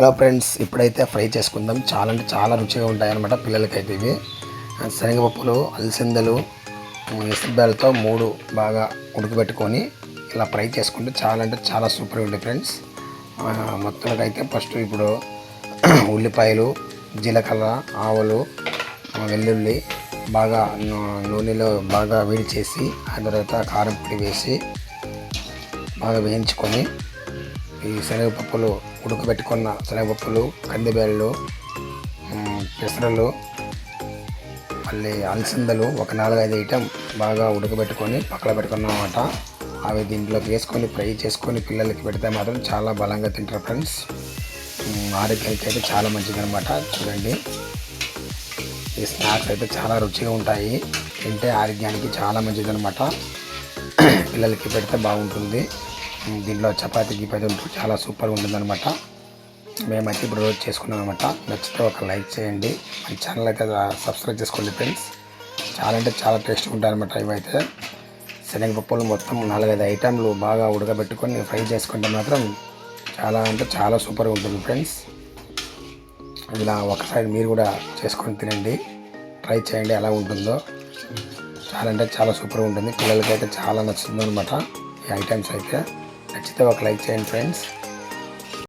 Hello friends ఇప్పుడైతే fry చేసుకుందాం. చాలా అంటే చాలా రుచిగా ఉంటాయన్నమాట పిల్లలకైతే ఇవి. శనగపప్పులు అలసందలు ఇసుబేలతో మూడు బాగా ఉడకబెట్టుకొని ఇలా ఫ్రై చేసుకుంటే చాలా అంటే చాలా సూపర్గా ఉంటాయి ఫ్రెండ్స్. మొత్తంకైతే ఫస్ట్ ఇప్పుడు ఉల్లిపాయలు జీలకర్ర ఆవులు వెల్లుల్లి బాగా నూనెలో బాగా వేడి చేసి ఆ తర్వాత కారం పొడి వేసి బాగా వేయించుకొని ఈ శనగపప్పులు ఉడకబెట్టుకున్న శనగపప్పులు కందిబేళ్ళు పెసరలు మళ్ళీ అలసందలు ఒక నాలుగైదు ఐటెం బాగా ఉడకబెట్టుకొని పక్కన పెట్టుకున్నమాట అవి దీంట్లోకి వేసుకొని ఫ్రై చేసుకొని పిల్లలకి పెడితే మాత్రం చాలా బలంగా తింటారు ఫ్రెండ్స్. ఆరోగ్యానికి అయితే చాలా మంచిది అనమాట చూడండి. ఈ స్నాక్స్ అయితే చాలా రుచిగా ఉంటాయి. తింటే ఆరోగ్యానికి చాలా మంచిది అనమాట పిల్లలకి పెడితే బాగుంటుంది. దీనిలో దీంట్లో చపాతీ గిపాతి ఉంటుంది చాలా సూపర్గా ఉంటుంది అనమాట మేమైతే ఇప్పుడు రోజు చేసుకున్నాం అనమాట నచ్చితే ఒక లైక్ చేయండి. మన ఛానల్ అయితే సబ్స్క్రైబ్ చేసుకోండి ఫ్రెండ్స్. చాలా అంటే చాలా టేస్ట్గా ఉంటాయి అనమాట ఇవైతే శనగపప్పులు మొత్తం నాలుగైదు ఐటెంలు బాగా ఉడకబెట్టుకొని ఫ్రై చేసుకుంటే మాత్రం చాలా అంటే చాలా సూపర్గా ఉంటుంది ఫ్రెండ్స్. ఇలా ఒకసారి మీరు కూడా చేసుకొని తినండి. ట్రై చేయండి ఎలా ఉంటుందో. చాలా అంటే చాలా సూపర్గా ఉంటుంది. పిల్లలకైతే చాలా నచ్చుతుంది అనమాట ఈ ఐటమ్స్ అయితే. నచ్చితే ఒక లైక్ చేయండి ఫ్రెండ్స్